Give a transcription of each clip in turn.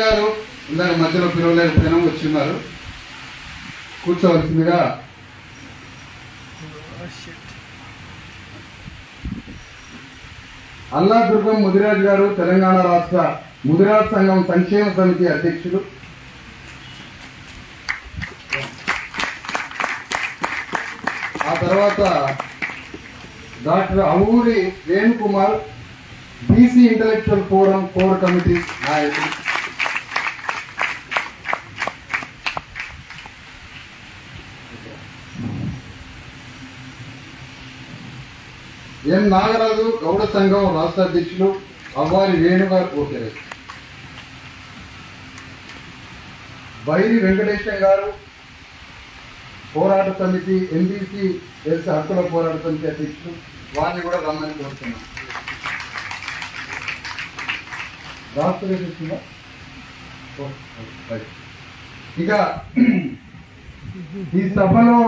గారు ఇందాక మధ్యలో పిలవలేకపోయినా వచ్చిన్నారు కూర్చోవలసిందిగా అల్లాదుర్గం ముదిరాజ్ గారు తెలంగాణ రాష్ట్ర ముదిరాజ్ సంఘం సంక్షేమ సమితి అధ్యక్షులు. ఆ తర్వాత doctor Avuri Venukumar BC intellectual forum core committee నాయకులు. ఎం నాగరాజు గౌడ సంఘం రాష్ట్ర అధ్యక్షులు అవ్వాలి వేణుగారు ఓకే బైరి వెంకటేశ్వర గారు పోరాట సమితి ఎంబీసీ ఎస్ హక్కుల పోరాట సమితి అధ్యక్షులు వారిని కూడా రమ్మని కోరుతున్నాం. రాష్ట్ర ఇక ఈ సభలో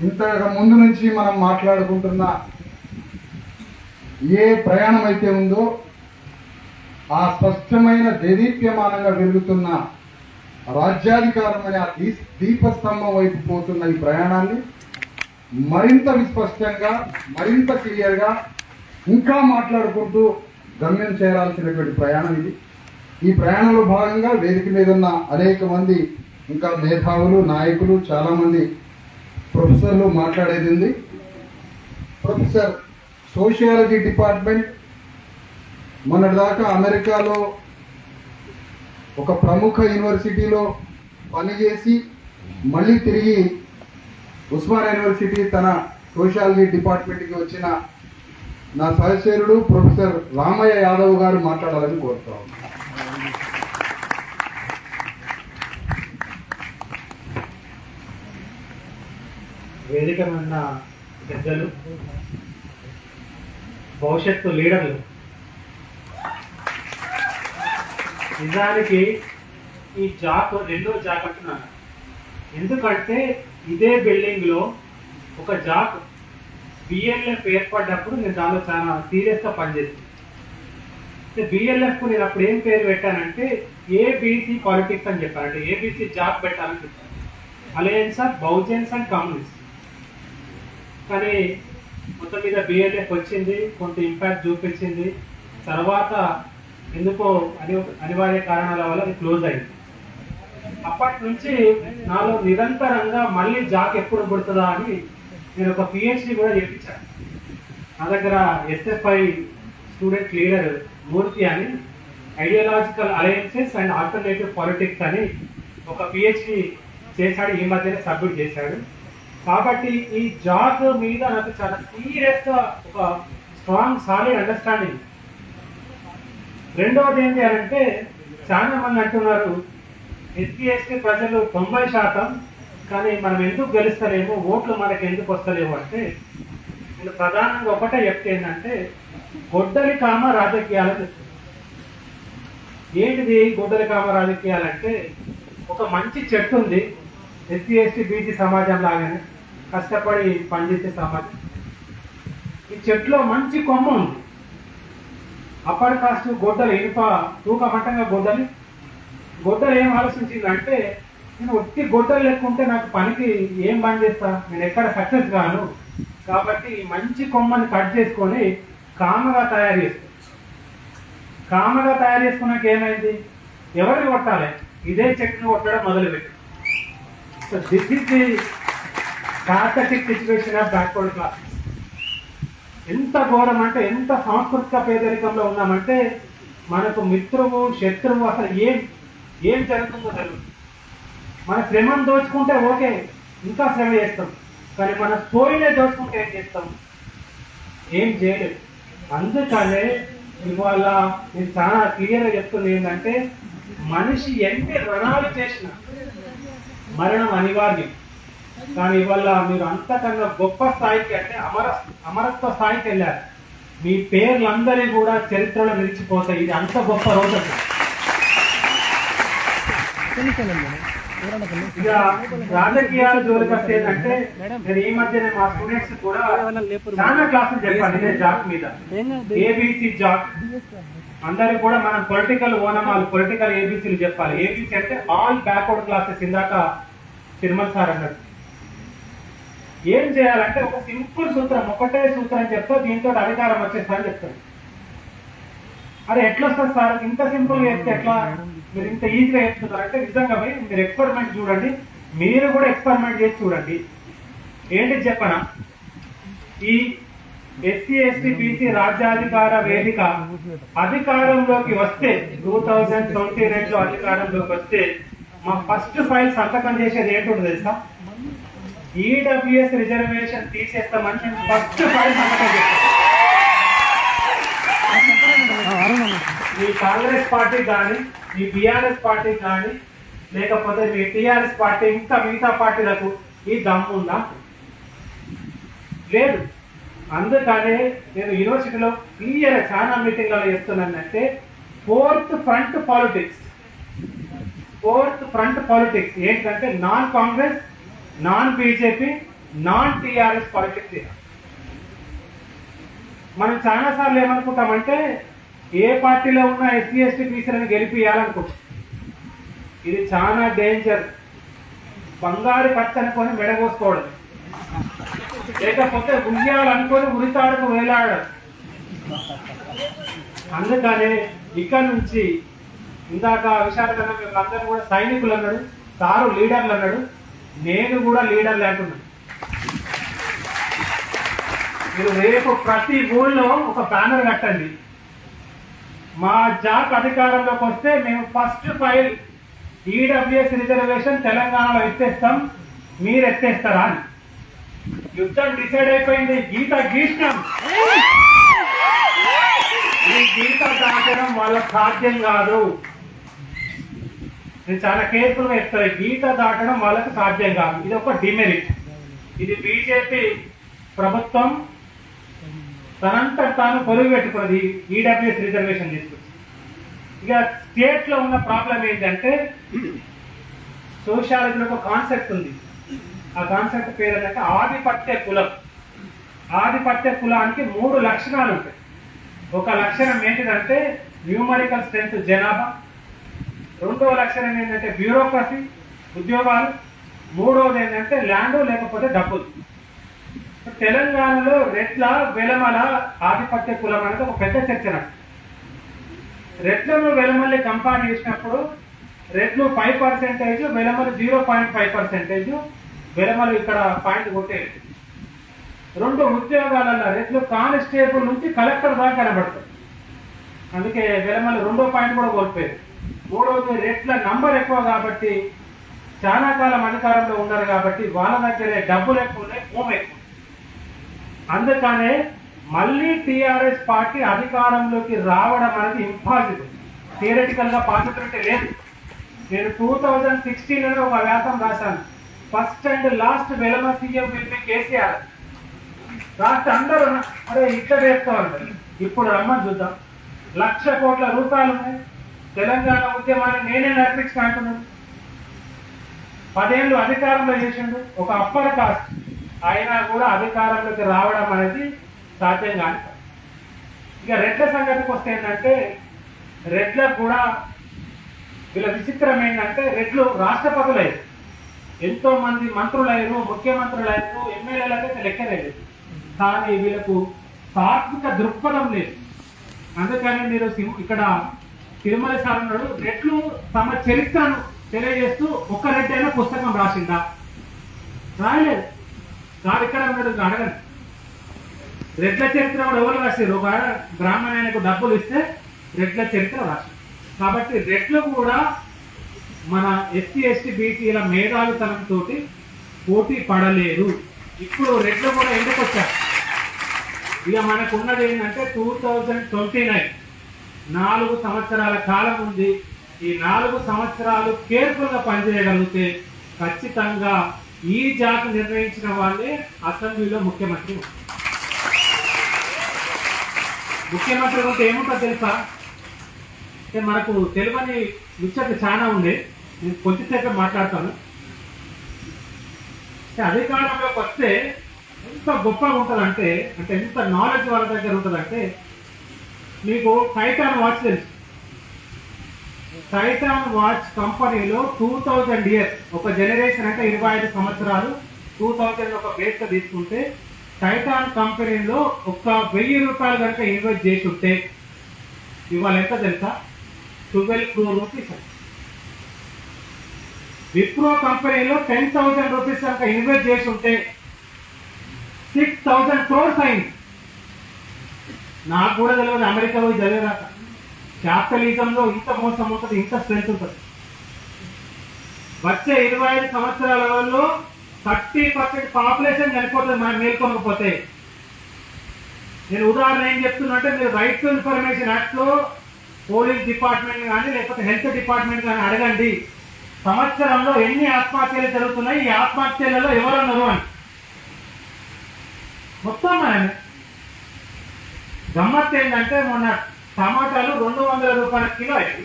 ఇంతకు ముందు నుంచి మనం మాట్లాడుకుంటున్న ఏ ప్రయాణం అయితే ఉందో ఆ స్పష్టమైన దేదీప్యమానంగా వెలుగుతున్న రాజ్యాధికారమైన ఆ దీ- దీపస్తంభం వైపు పోతున్న ఈ ప్రయాణాన్ని మరింత విస్పష్టంగా మరింత క్లియర్గా ఇంకా మాట్లాడుకుంటూ గమ్యం చేరాల్సినటువంటి ప్రయాణం ఇది. ఈ ప్రయాణంలో భాగంగా వేదిక మీద ఉన్న అనేక మంది ఇంకా మేధావులు నాయకులు చాలామంది ప్రొఫెసర్లు మాట్లాడేది ఉంది. ప్రొఫెసర్ సోషియాలజీ డిపార్ట్మెంట్ మొన్నటిదాకా అమెరికాలో ఒక ప్రముఖ యూనివర్సిటీలో పనిచేసి మళ్ళీ తిరిగి ఉస్మాన్ యూనివర్సిటీ తన సోషియాలజీ డిపార్ట్మెంట్కి వచ్చిన నా సహచరుడు ప్రొఫెసర్ రామయ్య యాదవ్ గారు మాట్లాడాలని కోరుతా వేదిక ఉన్న పెద్దలు భవిష్యత్తు లీడర్లు. నిజానికి ఈ జాక్ రెండో జాక్ అంటున్నాను. ఎందుకంటే ఇదే బిల్డింగ్లో ఒక జాక్ బిఎల్ఎఫ్ ఏర్పడ్డప్పుడు నేను దానిలో చాలా సీరియస్గా పనిచేస్తాను బిఎల్ఎఫ్ నేను అప్పుడు ఏం పేరు పెట్టానంటే ఏబిసి పాలిటిక్స్ అని చెప్పాను. అంటే ఏబిసి జాబ్ పెట్టాలని చెప్పాను. Alliance of Bahujans and communist కానీ మొత్తం మీద బిఎల్ఎఫ్ వచ్చింది కొంత ఇంపాక్ట్ చూపించింది. తర్వాత ఎందుకో అని అనివార్య కారణాల వల్ల అది క్లోజ్ అయింది. అప్పటి నుంచి నాలో నిరంతరంగా మళ్ళీ జాక్ ఎప్పుడు పుడుతుందా అని నేను ఒక పిహెచ్డి కూడా చేయించాను నా దగ్గర ఎస్ఎఫ్ఐ స్టూడెంట్ లీడర్ మూర్తి అని ideological alliances and alternative politics అని ఒక పిహెచ్డి చేశాడు ఈ మధ్యనే సబ్మిట్ చేశాడు. కాబట్టి ఈ జాబ్ మీద నాకు చాలా సీరియస్గా ఒక స్ట్రాంగ్ సాలిడ్ అండర్స్టాండింగ్ రెండవది ఏంటి అని అంటే చాలా మంది అంటున్నారు ఎస్సీ ఎస్టీ ప్రజలు తొంభై శాతం కానీ మనం ఎందుకు గెలుస్తలేము? ఓట్లు మనకి ఎందుకు వస్తలేము అంటే నేను ప్రధానంగా ఒకటే చెప్తే ఏంటంటే గొడ్డలి కామ రాజకీయాలు ఏంటిది గొడ్డలి కామ రాజకీయాలంటే ఒక మంచి చెట్టు ఉంది ఎస్సీ ఎస్టీ బీసీ సమాజం లాగానే కష్టపడి పనిచేసే సమాజం. ఈ చెట్టులో మంచి కొమ్మ ఉంది. అప్పటి కాస్ట్ గొడ్డలు ఇనుప తూకమట్టంగా గొడ్డలి. గొడ్డలు ఏం ఆలోచించిందంటే నేను ఒట్టి గొడ్డలు లేకుంటే నాకు పనికి ఏం పని చేస్తా? నేను ఎక్కడ సక్సెస్ కాను కాబట్టి మంచి కొమ్మని కట్ చేసుకొని కామగా తయారు చేస్తా. కామగా తయారు చేసుకున్నాక ఏమైంది? ఎవరిని కొట్టాలి? ఇదే చెట్టును కొట్టడం మొదలుపెట్టి so this is the pathetic situation of backward class ఎంత ఘోరం అంటే ఎంత సాంస్కృతిక పేదరికంలో ఉన్నామంటే మనకు మిత్రువు శత్రువు అసలు ఏం ఏం జరుగుతుందో తెలియదు మన శ్రమను దోచుకుంటే ఓకే ఇంకా శ్రమ చేస్తాం. కానీ మన పోయినే దోచుకుంటే ఏం చేస్తాం? ఏం చేయలేదు అందుకనే ఇవాళ నేను చాలా క్లియర్గా చెప్తుంది ఏంటంటే మనిషి ఎన్ని రణాలు చేసినా మరణం అనివార్యం. కానీ ఇవాళ మీరు అంతకన్నా గొప్ప స్థాయికి అంటే అమర అమరత్వ స్థాయికి వెళ్ళారు. మీ పేర్లందరి కూడా చరిత్రలో నిలిచిపోతాయి. ఇది అంత గొప్ప రోజు ఇక రాజకీయాలు జోలికి వస్తే ఏంటంటే నేను ఈ మధ్య మా స్టూడెంట్స్ కూడా చాలా క్లాసులు చెప్పాను ఇదే జాబ్ మీద. ఏబిసి జాబ్ అందరూ కూడా మనం పొలిటికల్ ఓనమాలు పొలిటికల్ ఏబీసీలు చెప్పాలి. ఏబీసీ అంటే ఆల్ బ్యాక్వర్డ్ క్లాసెస్ ఇందాక తిరుమల సార్ అన్నట్టు ఏం చేయాలంటే ఒక సింపుల్ సూత్రం ఒకటే సూత్రం చెప్తా దీంతో అధికారం వచ్చేస్తా అని చెప్తాను. అరే ఎట్లా వస్తుంది సార్? ఇంత సింపుల్గా చెప్తే ఎట్లా? మీరు ఇంత ఈజీగా చెప్తున్నారు అంటే నిజంగా పోయి మీరు ఎక్స్పెరిమెంట్ చూడండి. మీరు కూడా ఎక్స్పెరిమెంట్ చేసి చూడండి. ఏంటి చెప్పనా? ఈ ఎస్సీ ఎస్టీ బీసీ రాజ్యాధికార వేదిక అధికారంలోకి వస్తే టూ థౌజండ్ ట్వంటీ రెండు అధికారంలోకి వస్తే మా ఫస్ట్ ఫైల్ సంతకం చేసేది ఏంటో తెలుసా? ఈడబ్ల్యూఎస్ రిజర్వేషన్ తీసేస్తామని మేము ఫస్ట్ ఫైల్ సంతకం చేస్తాం మీ కాంగ్రెస్ పార్టీ కానీ మీ బీఆర్ఎస్ పార్టీ కానీ లేకపోతే మీ టీఆర్ఎస్ పార్టీ ఇంకా మిగతా పార్టీలకు ఈ దమ్ము ఉందా? లేదు. అందుకనే నేను యూనివర్సిటీలో క్లియర్ చాలా మీటింగ్లో చెప్తున్నానంటే fourth front politics fourth front politics. ఏంటంటే non Congress non BJP non TRS politics మనం చాలా సార్లు ఏమనుకుంటామంటే ఏ పార్టీలో ఉన్న ఎస్సీ ఎస్టీ బీసీలను గెలిపియాలనుకుంటాం ఇది చాలా డేంజర్ బంగారు కట్ట అనుకొని మెడగోసుకోవడం లేకపోతే ఉయ్యాలనుకొని ఉరితాడుకు వేలాడడం. అందుకనే ఇక్కడ నుంచి ఇందాక విశాఖపట్నం అందరూ కూడా సైనికులు అన్నాడు సారు లీడర్లు అన్నాడు. నేను కూడా లీడర్లు అంటున్నాను మీరు రేపు ప్రతి ఊళ్ళో ఒక బ్యానర్ కట్టండి. మా జాక్ అధికారంలోకి వస్తే మేము ఫస్ట్ ఫైల్ ఈడబ్ల్యూఎస్ రిజర్వేషన్ తెలంగాణలో ఎత్తేస్తాం మీరు ఎత్తేస్తారా అని. యుద్ధం డిసైడ్ అయిపోయింది గీత గీష్టం ఈ గీత దాటడం వాళ్ళకి సాధ్యం కాదు. నేను చాలా కేర్ఫుల్గా చెప్తాను గీత దాటడం వాళ్ళకి సాధ్యం కాదు. ఇది ఒక డిమెరిట్. ఇది బీజేపీ ప్రభుత్వం తనంత తాను పొరుగు పెట్టుకున్నది ఈడబ్ల్యూఎస్ రిజర్వేషన్ తీసుకొచ్చి ఇక స్టేట్లో ఉన్న ప్రాబ్లం ఏంటంటే సోషాలజీలో ఒక కాన్సెప్ట్ ఉంది. ఆ కాన్సెప్ట్ పేరు ఏంటంటే ఆధిపత్య కులం. ఆధిపత్య కులానికి మూడు లక్షణాలు ఉంటాయి. ఒక లక్షణం ఏంటిదంటే న్యూమరికల్ స్ట్రెంత్ జనాభా రెండవ లక్షణం ఏంటంటే బ్యూరోక్రసీ ఉద్యోగాలు. మూడవది ఏంటంటే ల్యాండ్ లేకపోతే డబ్బులు. తెలంగాణలో రెట్ల వెలమల ఆధిపత్య కులం అనేది ఒక పెద్ద చర్చ రెట్లను వెలమల్ని కంపేర్ చేసినప్పుడు రెట్లు ఫైవ్ పర్సెంటేజ్ వెలమలు జీరో పాయింట్ ఫైవ్ పర్సెంటేజ్ వెలమలు ఇక్కడ పాయింట్ కొట్టేది రెండు ఉద్యోగాలలో రెట్లు కానిస్టేబుల్ నుంచి కలెక్టర్ దాకా కనబడతాయి. అందుకే వెలమలు రెండో పాయింట్ కూడా కోల్పోయారు. మూడవది రెట్ల నంబర్ ఎక్కువ కాబట్టి చాలా కాలం అధికారంలో ఉన్నారు కాబట్టి వాళ్ళ దగ్గరే డబ్బులు ఎక్కువ ఉన్నాయి భూమి ఎక్కువ అందుకనే మళ్ళీ టిఆర్ఎస్ పార్టీ అధికారంలోకి రావడం అనేది ఇంపాసిబుల్ థియరటికల్గా పాసిబిలిటీ లేదు. నేను టూ థౌజండ్ సిక్స్టీన్లో ఒక వ్యాసం రాశాను. First and last Velama CM will KCR. రాష్ట్ర అందరూ అరే ఇట్లా వేసుకోవాలి ఇప్పుడు రమ్మని చూద్దాం. లక్ష కోట్ల రూపాయలు ఉన్నాయి. తెలంగాణ ఉద్యమాన్ని నేనే నడిపించిన అంటున్నాను పదేళ్ళు అధికారంలో చేసిండు. ఒక అప్పర్ కాస్ట్ అయినా కూడా అధికారంలోకి రావడం అనేది సాధ్యం కాని ఇక రెడ్ల సంగతికి వస్తే ఏంటంటే రెడ్లకు కూడా వీళ్ళ విచిత్రం ఏంటంటే రెడ్లు రాష్ట్రపతులయ్యారు ఎంతో మంది మంత్రులయ్యారు ముఖ్యమంత్రులయ్యారు ఎమ్మెల్యేలకైతే లెక్కలేదు కానీ వీళ్ళకు తాత్విక దృక్పథం లేదు. అందుకని మీరు ఇక్కడ తిరుమల సార్ అన్నాడు రెట్లు తమ చరిత్రను తెలియజేస్తూ ఒక్క రెడ్డి అయినా పుస్తకం రాసిందా? రాయలేదు. సార్ ఇక్కడ ఉన్నాడు? అడగండి. రెడ్ల చరిత్ర కూడా ఎవరు రాశారు ఒక బ్రాహ్మణానికి డబ్బులు ఇస్తే రెడ్ల చరిత్ర రాశారు కాబట్టి రెడ్లు కూడా మన ఎస్సీ ఎస్టీ బీసీల మేధావితనంతో పోటీ పడలేదు ఇప్పుడు రెడ్లు కూడా ఎందుకు వచ్చారు? ఇక మనకు ఉన్నది ఏంటంటే టూ థౌజండ్ ట్వంటీ నైన్ నాలుగు సంవత్సరాల కాలం ఉంది. ఈ నాలుగు సంవత్సరాలు కేర్ఫుల్గా పనిచేయగలిగితే ఖచ్చితంగా ఈ జాతి నిర్ణయించిన వాళ్ళే అసెంబ్లీలో ముఖ్యమంత్రి ముఖ్యమంత్రి ఉంటే ఏముంటుందో తెలుసా? అంటే మనకు తెలియని ముచ్చట్లు చాలా ఉంది. నేను కొద్దిసేపు మాట్లాడతాను. అంటే అధికారంలోకి వస్తే ఎంత గొప్పగా ఉంటుందంటే అంటే ఎంత నాలెడ్జ్ వాళ్ళ దగ్గర ఉంటుందంటే మీకు టైటాన్ వాచ్ తెలుసు. టైటాన్ వాచ్ కంపెనీలో టూ థౌజండ్ ఇయర్స్ ఒక జనరేషన్ అంటే ఇరవై ఐదు సంవత్సరాలు టూ థౌజండ్ ఒక బేస్గా తీసుకుంటే టైటాన్ కంపెనీలో ఒక వెయ్యి రూపాయలు కనుక ఇన్వెస్ట్ చేసి ఉంటే ఇవాళ ఎంత తెలుసా? ట్వెల్వ్ క్రోర్ రూపీస్ విప్రో కంపెనీలో టెన్ థౌసండ్ రూపీస్ కనుక ఇన్వెస్ట్ చేసి ఉంటే సిక్స్ థౌసండ్ క్రోర్స్ అయింది. నాకు కూడా తెలియదు అమెరికా పోయి చదివేదాక. క్యాపిటలిజంలో ఇంత మోసం ఉంటుంది ఇంత స్ట్రెంత్ ఉంటుంది. వచ్చే ఇరవై ఐదు సంవత్సరాలలో థర్టీ పర్సెంట్ పాపులేషన్ చనిపోతుంది మనం మేల్కొనకపోతే. నేను ఉదాహరణ ఏం చెప్తున్నా అంటే మీరు రైట్ టు ఇన్ఫర్మేషన్ యాక్ట్లో పోలీస్ డిపార్ట్మెంట్ కానీ లేకపోతే హెల్త్ డిపార్ట్మెంట్ కానీ అడగండి. సంవత్సరంలో ఎన్ని ఆత్మహత్యలు జరుగుతున్నాయి? ఈ ఆత్మహత్యలలో ఎవరున్నారు అని. మొత్తం మనమే. గమ్మత్ ఏంటంటే మొన్న టమాటాలు రెండు వందల రూపాయల కిలో అయింది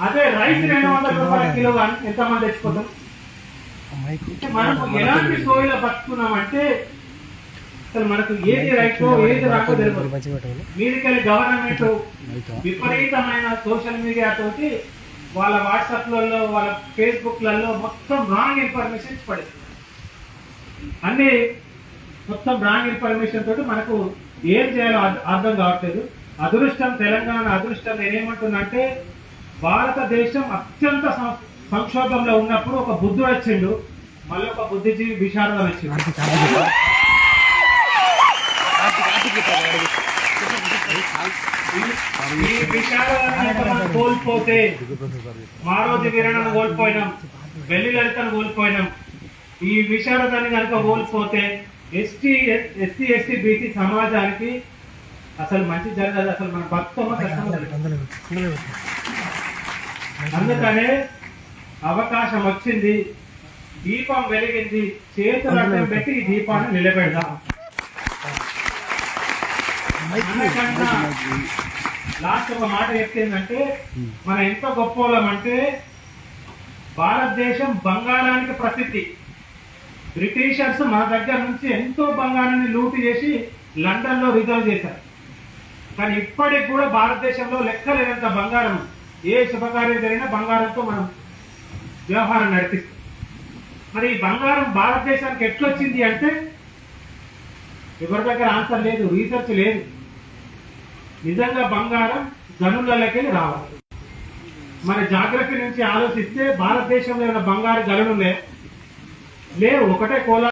అదే రైస్ రెండు వందల రూపాయల కిలో అని ఎంతమంది తెచ్చుకుంటాం అంటే మనం ఎలాంటి సోయిలో బతుకున్నామంటే అసలు మనకు ఏది రైట్ ఏది రాకో తెలియదు మీదికెళ్ళి గవర్నమెంట్ విపరీతమైన సోషల్ మీడియా తోటి వాళ్ళ వాట్సాప్లలో వాళ్ళ ఫేస్బుక్లలో మొత్తం రాంగ్ ఇన్ఫర్మేషన్ పడుతుంది అన్ని మొత్తం రాంగ్ ఇన్ఫర్మేషన్ తోటి మనకు ఏం చేయాలో అర్థ- కావట్లేదు. అదృష్టం తెలంగాణ అదృష్టం నేనేమంటున్నా అంటే భారతదేశం అత్యంత సం- సంక్షోభంలో ఉన్నప్పుడు ఒక బుద్ధుడు వచ్చిండు. మళ్ళీ ఒక బుద్ధిజీవి విశారద వచ్చిండు ఈ విశారదాన్ని మనం కోల్పోతే మారోజు వీరణను కోల్పోయినాం వెల్లి లలితను కోల్పోయినాం. ఈ విశారదాన్ని కనుక కోల్పోతే ఎస్టీ ఎస్సీ ఎస్టీ బీసీ సమాజానికి అసలు మంచి జరగదు. అసలు మన భక్తమో. అందుకనే అవకాశం వచ్చింది. దీపం వెలిగింది. చేతులు అడ్డం పెట్టి ఈ దీపాన్ని నిలబెడదాం. లాస్ట్ ఒక మాట చెప్తేందంటే మనం ఎంత గొప్ప అంటే భారతదేశం బంగారానికి ప్రసిద్ధి. బ్రిటిషర్స్ మా దగ్గర నుంచి ఎంతో బంగారాన్ని లూటు చేసి లండన్లో రిజర్వ్ చేశారు. కానీ ఇప్పటికి కూడా భారతదేశంలో లెక్కలేనంత బంగారం ఏ శుభకార్యం జరిగినా బంగారంతో మనం వ్యవహారం నడిపిస్తాం. మరి ఈ బంగారం భారతదేశానికి ఎట్లొచ్చింది అంటే ఎవరి దగ్గర ఆన్సర్ లేదు రీసెర్చ్ లేదు. నిజంగా బంగారం గనులకి రావాలి. మన జాగ్రత్త నుంచి ఆలోచిస్తే భారతదేశంలో ఉన్న బంగారు గనులు లేవు ఒకటే కోలా